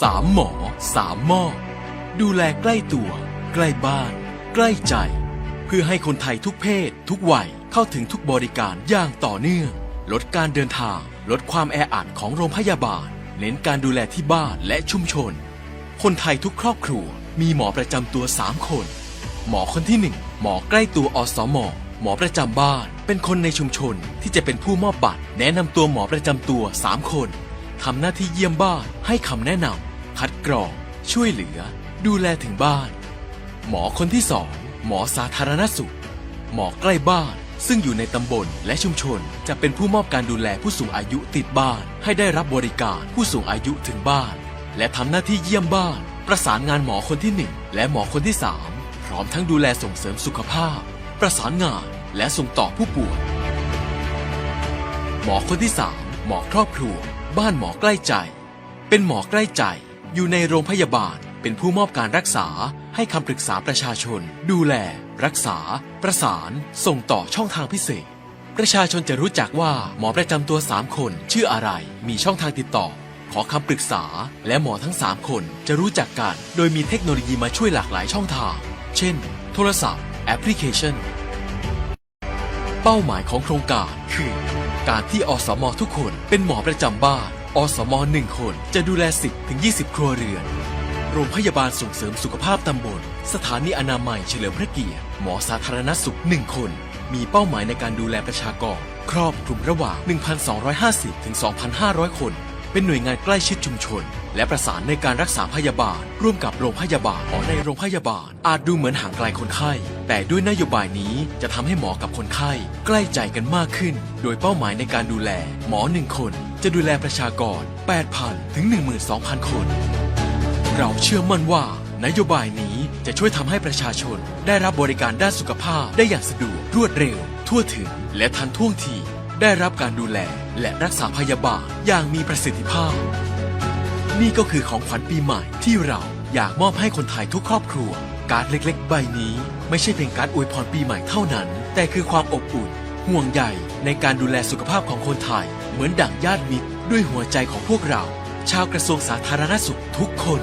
สามหมอสามหม้อดูแลใกล้ตัว ใกล้บ้าน ใกล้ใจ เพื่อให้คนไทยทุกเพศ ทุกวัยเข้าถึงทุกบริการอย่างต่อเนื่อง ลดการเดินทาง ลดความแออัดของโรงพยาบาล เน้นการดูแลที่บ้านและชุมชน คนไทยทุกครอบครัว มีหมอประจำตัว 3 คน หมอคนที่ 1 หมอใกล้ตัวอสมหมอประจำบ้าน เป็นคนในชุมชนที่จะเป็นผู้มอบบัตร แนะนำตัวหมอประจำตัว 3 คน ทำหน้าที่เยี่ยมบ้านให้คำแนะนำคัดกรอง ช่วยเหลือ ดูแลถึงบ้าน หมอคนที่2หมอสาธารณสุข หมอใกล้บ้านซึ่งอยู่ในตำบลและชุมชน จะเป็นผู้มอบการดูแลผู้สูงอายุติดบ้าน ให้ได้รับบริการผู้สูงอายุถึงบ้าน และทำหน้าที่เยี่ยมบ้าน ประสานงานหมอคนที่ 1 และหมอคนที่ 3 พร้อมทั้งดูแลส่งเสริมสุขภาพ ประสานงานและส่งต่อผู้ป่วยหมอคนที่ 3 หมอครอบครัว บ้านหมอใกล้ใจ เป็นหมอใกล้ใจ อยู่ในโรงพยาบาล เป็นผู้มอบการรักษา ให้คำปรึกษาประชาชน ดูแล รักษา ประสาน ส่งต่อช่องทางพิเศษ ประชาชนจะรู้จักว่าหมอประจำตัว 3 คน ชื่ออะไร มีช่องทางติดต่อ ขอคำปรึกษา และหมอทั้ง 3 คนจะรู้จักกัน โดยมีเทคโนโลยีมาช่วยหลากหลายช่องทาง เช่น โทรศัพท์ แอปพลิเคชัน เป้าหมายของโครงการคือ การที่อสมทุกคนเป็นหมอประจำบ้าน อสมหนึ่งคนจะดูแล 10ถึง20 ครัวเรือน โรงพยาบาลส่งเสริมสุขภาพตำบล สถานีอนามัยเฉลิมพระเกียรติ หมอสาธารณสุข1คน มีเป้าหมายในการดูแลประชากร ครอบคลุมระหว่าง 1,250ถึง2,500 คน เป็นหน่วยงานใกล้ชิดชุมชน และประสานในการรักษาพยาบาล ร่วมกับโรงพยาบาลหมอในโรงพยาบาล อาจดูเหมือนห่างไกลคนไข้ แต่ด้วยนโยบายนี้จะทำให้หมอกับคนไข้ ใกล้ใจกันมากขึ้น โดยเป้าหมายในการดูแล หมอหนึ่งคน จะดูแลประชากร 8,000 ถึง 12,000 คน เราเชื่อมั่นว่านโยบายนี้จะช่วยทำให้ประชาชน ได้รับบริการด้านสุขภาพได้อย่างสะดวกรวดเร็ว ทั่วถึง และทันท่วงทีได้รับการดูแล และรักษาพยาบาลอย่างมีประสิทธิภาพ นี่ก็คือของขวัญปีใหม่ที่เราอยากมอบให้คนไทยทุกครอบครัว การ์ดเล็กๆ ใบนี้ ไม่ใช่เพียงการอวยพรปีใหม่เท่านั้น แต่คือความอบอุ่น ห่วงใยในการดูแลสุขภาพของคนไทย เหมือนดั่งญาติมิตร ด้วยหัวใจของพวกเรา ชาวกระทรวงสาธารณสุขทุกคน